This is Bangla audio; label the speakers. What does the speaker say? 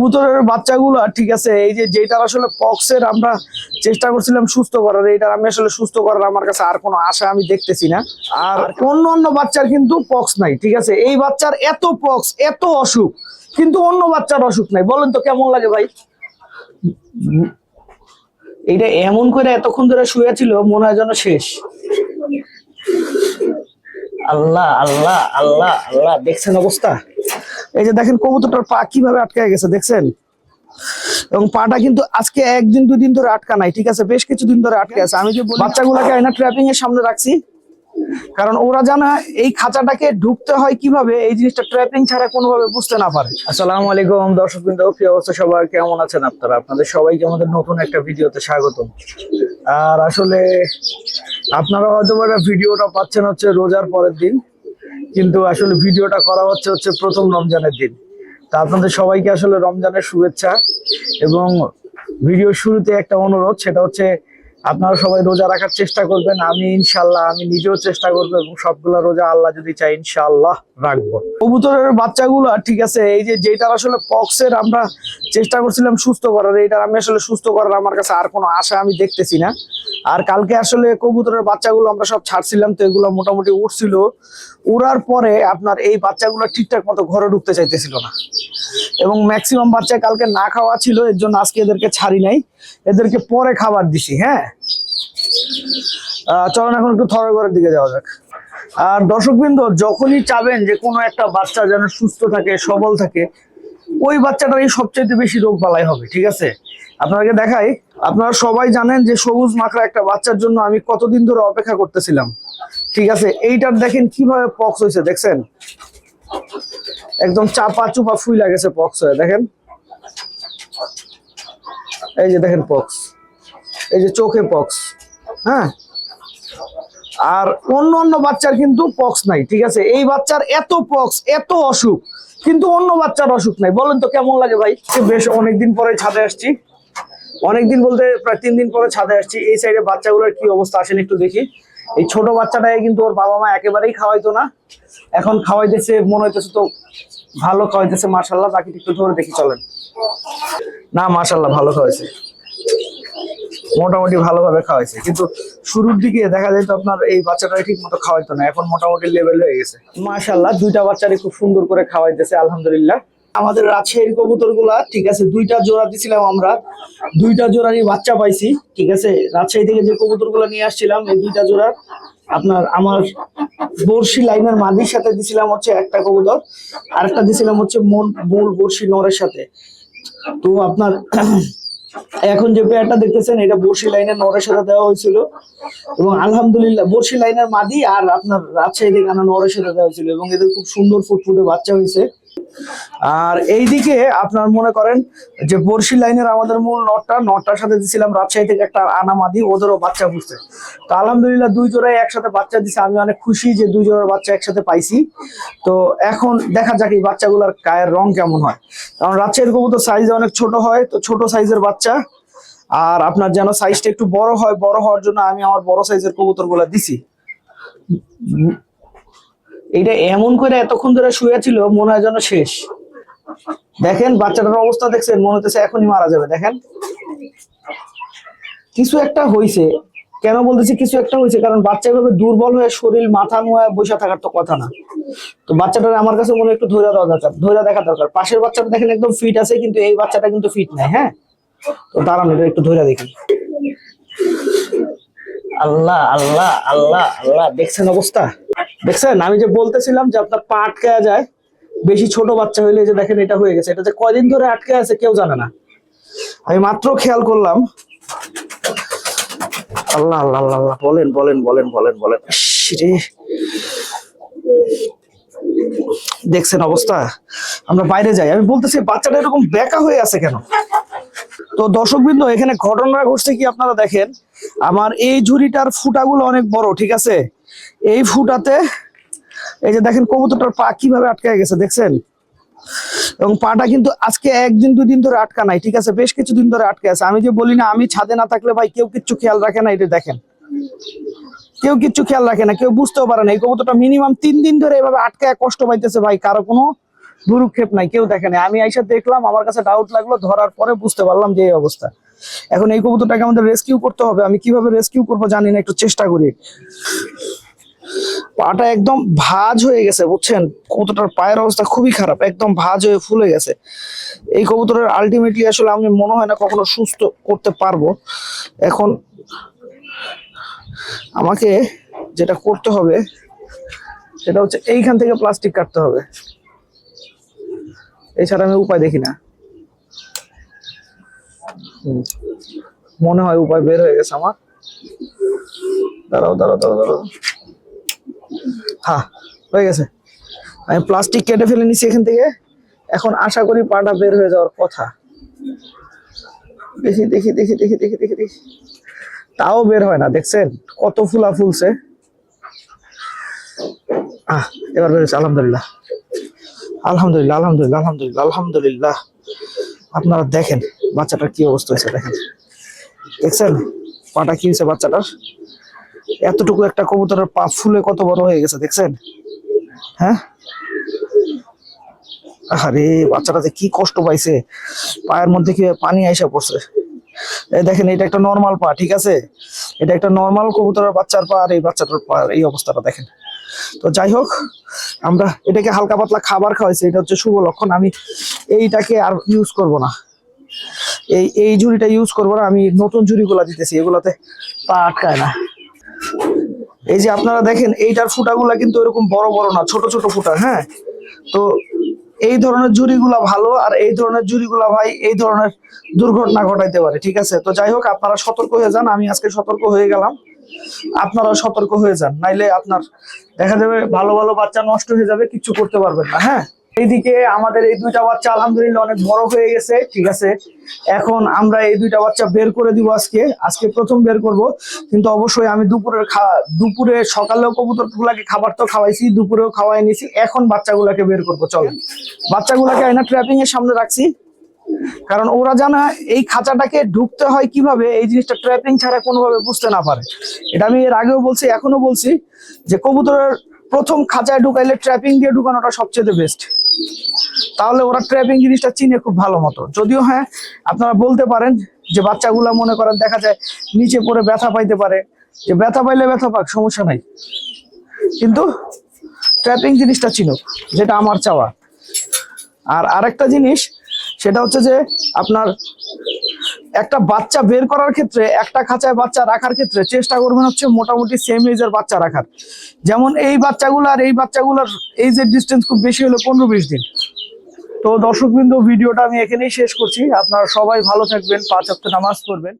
Speaker 1: কবুতরের বাচ্চাগুলো ঠিক আছে এই যে যেটার আসলে পক্সের আমরা চেষ্টা করছিলাম সুস্থ করার এইটার আমি আসলে সুস্থ করার আমার কাছে আর কোনো আশা আমি দেখতেছি না। আর অন্য অন্য বাচ্চার কিন্তু পক্স নাই ঠিক আছে এই বাচ্চার এত পক্স এত অসুখ কিন্তু অন্য বাচ্চার অসুখ নাই। বলেন তো কেমন লাগে ভাই? এইটা এমন করে এতক্ষণ ধরে শুয়ে ছিল মনে হয় যেন শেষ। আল্লাহ আল্লাহ আল্লাহ আল্লাহ দেখছেন অবস্থা? এই যে দেখেন কবুতরটার পা কীভাবে আটকে গেছে, দেখছেন? এবং পাটা কিন্তু আজকে একদিন দুই দিন ধরে আটকা নাই, ঠিক আছে? বেশ কিছুদিন ধরে আটকে আছে। আমি যে বাচ্চাগুলোকে আয়না ট্র্যাপিং এর সামনে রাখছি, কারণ ওরা জানা এই খাঁচাটাকে ঢুকতে হয় কীভাবে, এই জিনিসটা ট্র্যাপিং ছাড়া কোনোভাবে বুঝতে না পারে। আসসালামু আলাইকুম দর্শক বিন্দু কি অবস্থা? সবার কেমন আছেন আপনারা? আপনাদের সবাইকে আমাদের নতুন একটা ভিডিওতে স্বাগতম। আর আসলে আপনারা হয়তোবা ভিডিওটা পাচ্ছেন হচ্ছে রোজার পরের দিন। কিন্তু আসলে ভিডিওটা করা হচ্ছে হচ্ছে প্রথম রমজানের দিন। তা আপনাদের সবাইকে আসলে রমজানের শুভেচ্ছা এবং ভিডিও শুরুতে একটা অনুরোধ, সেটা হচ্ছে আপনারা সবাই রোজা রাখার চেষ্টা করবেন। আমি ইনশাল্লাহ আমি নিজেও চেষ্টা করব এবং সবগুলা রোজা আল্লাহ যদি চাই ইনশাআল্লাহ রাখব। কবুতরের বাচ্চাগুলো, ঠিক আছে, এই যে যেটার আসলে পক্সের আমরা চেষ্টা করছিলাম সুস্থ করার, এইটার আমি আসলে সুস্থ করার আমার কাছে আর কোনো আশা আমি দেখতেছি না। আর কালকে আসলে কবুতরের বাচ্চাগুলো আমরা সব ছাড়ছিলাম, তো এগুলো মোটামুটি উঠছিল উড়ার পরে আপনার এই বাচ্চাগুলো ঠিকঠাক মতো ঘরে ঢুকতে চাইতেছিল না। এবং ম্যাক্সিমাম বাচ্চা কালকে না খাওয়া ছিল, এর জন্য আজকে এদেরকে ছাড়ি নাই। এদেরকে পরে খাবার দিছি হ্যাঁ? চলুন এখন একটু থরগড়ের দিকে যাওয়া যাক। আর দর্শকবৃন্দ, যখনই চাবেন যে কোনো একটা বাচ্চা যেন সুস্থ থাকে, সবল থাকে, ওই বাচ্চাটারই সবচেয়ে বেশি রোগ বালাই হবে, ঠিক আছে? আপনাকে দেখাই, আপনারা সবাই জানেন যে সবুজ মাখরা একটা বাচ্চার জন্য আমি কতদিন ধরে অপেক্ষা করতেছিলাম, ঠিক আছে? এইটার দেখেন কীভাবে পক্স হয়েছে, দেখছেন? একদম চাপা চুপা ফুই গেছে পক্স হয়ে, দেখেন। এই যে দেখেন পক্স। এই যে চোখে পক্স হ্যাঁ? আর অন্য অন্য বাচ্চার কিন্তু পক্স নাই, ঠিক আছে? এই বাচ্চার এত পক্স, এত অসুখ, কিন্তু অন্য বাচ্চার অসুখ নাই। বলেন তো কেমন লাগে ভাই? বেশ, অনেকদিন পরে ছাদে আসছি। অনেকদিন বলতে প্রায় তিন দিন পরে ছাদে আসছি। এই সাইডে বাচ্চাগুলোর কি অবস্থা আসেন একটু দেখি। এই ছোট বাচ্চাটাকে কিন্তু ওর বাবা মা একেবারেই খাওয়াইতো না। এখন খাওয়াইতেছে, মনে হইতেছে তো ভালো খাওয়াইতেছে মার্শাল্লাহ বাকি একটু ধরে দেখি, চলেন। না মার্শাল্লাহ ভালো খাওয়াইছে। মোটামুটি ভালোভাবে খাওয়াইছে। কিন্তু শুরুর দিকে দেখা যায় তো আপনার এই বাচ্চাটা ঠিক মতো খাওয়াইতো না। এখন মোটামুটি লেভেল হয়ে গেছে। মাশাল্লাহ দুইটা বাচ্চারে খুব সুন্দর করে খাওয়াইতেছে, আলহামদুলিল্লাহ। আমাদের রাজশাহীর কবুতরগুলা ঠিক আছে, দুইটা জোড়া দিছিলাম আমরা, দুইটা জোড়ারই বাচ্চা পাইছি, ঠিক আছে, রাজশাহী থেকে যে কবুতরগুলা নিয়ে আসছিলাম, এই দুইটা জোড়া আপনার আমার বর্ষি লাইনের মাদির সাথে দিছিলাম হচ্ছে একটা কবুতর আর একটা দিছিলাম হচ্ছে মন, মূল বর্ষি নরের সাথে। তো আপনার এখন যে পেয়ারটা দেখতেছেন, এটা বর্ষি লাইনের নরের সাথে দেওয়া হয়েছিল। এবং আলহামদুলিল্লাহ বর্ষি লাইনের মাদি আর আপনার রাজশাহী থেকে আনা নরের সাথে দেওয়া হয়েছিল। এবং এদের খুব সুন্দর ফুটফুটে বাচ্চা হয়েছে। আর এইদিকে আপনার মনে করেন যে বর্ষি লাইনের আমাদের মূল নটটা, নটটার সাথে দিছিলাম রাজশাহী থেকে একটা আনা মাদি ওদেরও বাচ্চা ফুটছে। তো আলহামদুলিল্লাহ দুই জোড়াই একসাথে বাচ্চা দিছে। আমি অনেক খুশি যে দুই জোড়ার বাচ্চা একসাথে পাইছি। তো এখন দেখা যাক এই বাচ্চাগুলোর গায়ের রং কেমন হয়। কারণ রাজশাহীর কবু কবুতর সাইজ অনেক ছোট হয়, তো ছোট সাইজের বাচ্চা। আর আপনার যেন সাইজটা একটু বড় হয়, বড় হওয়ার জন্য আমি আমার বড় সাইজের কবুতরগুলা দিছি। এইটা এমন করে এতক্ষণ ধরে শুয়ে ছিল, মনে হয় যেন শেষ। দেখেন, বাচ্চাটার অবস্থা দেখছেন, মনে হচ্ছে এখনই মারা যাবে, দেখেন। কিছু একটা হয়েছে কেন বলতেছি কিছু একটা হয়েছে কারণ বাচ্চা এভাবে দুর্বল হয়ে শরীর, মাথা নোয়া বসে থাকার তো কথা না। তো বাচ্চাটার আমার কাছে মনে একটু ধৈর্য দেওয়া দরকার, ধৈর্য দেখা দরকার। পাশের বাচ্চাটা দেখেন একদম ফিট আছে, কিন্তু এই বাচ্চাটা কিন্তু ফিট নাই হ্যাঁ? তো দাঁড়ান, এটা একটু ধৈর্য দেখি। আল্লাহ আল্লাহ আল্লাহ আল্লাহ, দেখছেন অবস্থা? দেখছেন? আমি যে বলতেছিলাম যে আপনার পা আটকে যায়, বেশি ছোট বাচ্চা হইলে যে দেখেন এটা হয়ে গেছে। এটা যে কয়দিন ধরে আটকে আছে কেউ জানে না। আমি মাত্র খেয়াল করলাম। আল্লাহ আল্লাহ আল্লাহ বলেন বলেন বলেন বলেন বলেন। রে। দেখছেন অবস্থা? আমরা বাইরে যাই। আমি বলতেছি, বাচ্চাটা এরকম বেকা হয়ে আছে কেন? তো দর্শকবৃন্দ, এখানে ঘটনা ঘটছে কি আপনারা দেখেন? আমার এই ঝুড়িটার ফুটাগুলো অনেক বড়, ঠিক আছে? এই ফুটাতে এই যে দেখেন কবুতরটার পা কীভাবে আটকে গেছে, দেখছেন? এবং পাটা কিন্তু আজকে একদিন দুই দিন ধরে আটকা নাই, ঠিক আছে? বেশ কিছুদিন ধরে আটকে আছে। আমি যে বলি না, আমি ছাদে না থাকলে ভাই কেউ কিচ্ছু খেয়াল রাখে না এটা দেখেন। কেউ কিচ্ছু খেয়াল রাখে না, কেউ বুঝতেও পারে না, এই কবুতরটা মিনিমাম তিন দিন ধরে এভাবে আটকায় কষ্ট পাইতেছে ভাই, কারও কোনো ভুরুক্ষেপ নাই, কেউ দেখেনি আমি আইসা দেখলাম, আমার কাছে ডাউট লাগল, ধরার পরে বুঝতে পারলাম যে এই অবস্থা। এখন এই কবুতরটাকে আমাদের রেস্কিউ করতে হবে। আমি কীভাবে রেস্কিউ করব জানি না, একটু চেষ্টা করি। পাটা একদম ভাজ হয়ে গেছে, বুঝছেন? কবুতরটার পায়ের অবস্থা খুবই খারাপ, একদম ভাঁজ হয়ে ফুলে গেছে। এই কবুতরের আলটিমেটলি আসলে আমি মনে হয় না কখনো সুস্থ করতে পারব। এখন আমাকে যেটা করতে হবে, সেটা হচ্ছে এইখান থেকে প্লাস্টিক কাটতে হবে। এছাড়া আমি উপায় দেখি না। মনে হয় উপায় বের হয়ে গেছে আমার। দাঁড়াও দাঁড়াও দাঁড়াও দাঁড়াও। হ্যাঁ হয়ে গেছে। আমি প্লাস্টিক কেটে ফেলে নিছি এখান থেকে। এখন আশা করি পাটা বের হয়ে যাওয়ার কথা। দেখি দেখি দেখি দেখি দেখি দেখি দেখি। তাও বের হয় না, দেখছেন? কত ফুলা ফুলছে। আহ, এবার বেরোচ্ছে আলহামদুলিল্লাহ। আলহামদুলিল্লাহ আলহামদুলিল্লাহ আলহামদুলিল্লাহ আলহামদুলিল্লাহ। আপনারা দেখেন। বাচ্চাটার কি অবস্থা হয়েছে দেখেন। দেখছেন? পাটা কি হয়েছে বাচ্চাটার? এতটুকু একটা কবুতরের পা ফুলে কত বড় হয়ে গেছে, দেখছেন? হ্যাঁ? আরে বাচ্চাটা যে কি কষ্ট পাইছে। পায়ের মধ্যে কি পানি আইসা পড়ছে? দেখেন, এটা একটা নর্মাল পা, ঠিক আছে? এটা একটা নর্মাল কবুতরের বাচ্চার পা, আর এই বাচ্চাটার পা এই অবস্থাটা দেখেন। তো যাই হোক, আমরা এটাকে হালকা পাতলা খাবার খাওয়াইছি, এটা হচ্ছে শুভ লক্ষণ। আমি এইটাকে আর ইউজ করব না। এই এই ঝুড়িটা ইউজ করব না, আমি নতুন ঝুড়িগুলা দিতেছি, এগুলাতে পা আটকায় না। এই যে আপনারা দেখেন, এইটার ফুটাগুলা কিন্তু এরকম বড় বড় না, ছোট ছোট ফুটা হ্যাঁ? তো এই ধরনের জুড়িগুলা ভালো, আর এই ধরনের জুড়িগুলা ভাই এই ধরনের দুর্ঘটনা ঘটাইতে পারে, ঠিক আছে? তো যাই হোক, আপনারা সতর্ক হয়ে যান, আমি আজকে সতর্ক হয়ে গেলাম। আপনারা সতর্ক হয়ে যান, নাইলে আপনার দেখা যাবে ভালো ভালো বাচ্চা নষ্ট হয়ে যাবে, কিছু করতে পারবেন না হ্যাঁ? এইদিকে আমাদের এই দুইটা বাচ্চা আলহামদুলিল্লাহ অনেক বড় হয়ে গেছে, ঠিক আছে? এখন আমরা এই দুইটা বাচ্চা বের করে দিব আজকে আজকে প্রথম বের করব। কিন্তু অবশ্যই আমি দুপুরের দুপুরে সকালেও কবুতর গুলাকে খাবার তো খাওয়াইছি, দুপুরেও খাওয়াই নিছি, এখন বাচ্চাগুলাকে বের করব চলেন বাচ্চাগুলাকে আয়না ট্র্যাপিং এর সামনে রাখছি, কারণ ওরা জানা এই খাঁচাটাকে ঢুকতে হয় কীভাবে, এই জিনিসটা ট্র্যাপিং ছাড়া কোনোভাবে বুঝতে না পারে। এটা আমি এর আগেও বলছি এখনও বলছি যে কবুতরের প্রথম খাঁচায় ঢুকাইলে ট্র্যাপিং দিয়ে ঢুকানোটা সবচেয়ে বেস্ট তাহলে ওরা ট্র্যাপিং জিনিসটা চিনে খুব ভালো মতো। যদিও হ্যাঁ আপনারা বলতে পারেন যে বাচ্চাগুলা মনে করেন দেখা যায় নিচে পড়ে ব্যথা পাইতে পারে। যে ব্যথা পাইলে ব্যথা পাক, সমস্যা নাই। কিন্তু ট্র্যাপিং জিনিসটা চিনুক যেটা আমার চাওয়া। আর আরেকটা জিনিস, সেটা হচ্ছে যে আপনার একটা বাচ্চা বের করার ক্ষেত্রে, একটা খাঁচায় বাচ্চা রাখার ক্ষেত্রে চেষ্টা করবেন হচ্ছে মোটামুটি সেম এজের বাচ্চা রাখার। যেমন এই বাচ্চাগুলো আর এই বাচ্চাগুলোর এইজের ডিস্টেন্স খুব বেশি হলো পনেরো বিশ দিন। তো দর্শকবৃন্দ, ভিডিওটা আমি এখানেই শেষ করছি। আপনারা সবাই ভালো থাকবেন, পাঁচ হপ্তাহ নামাজ পড়বেন।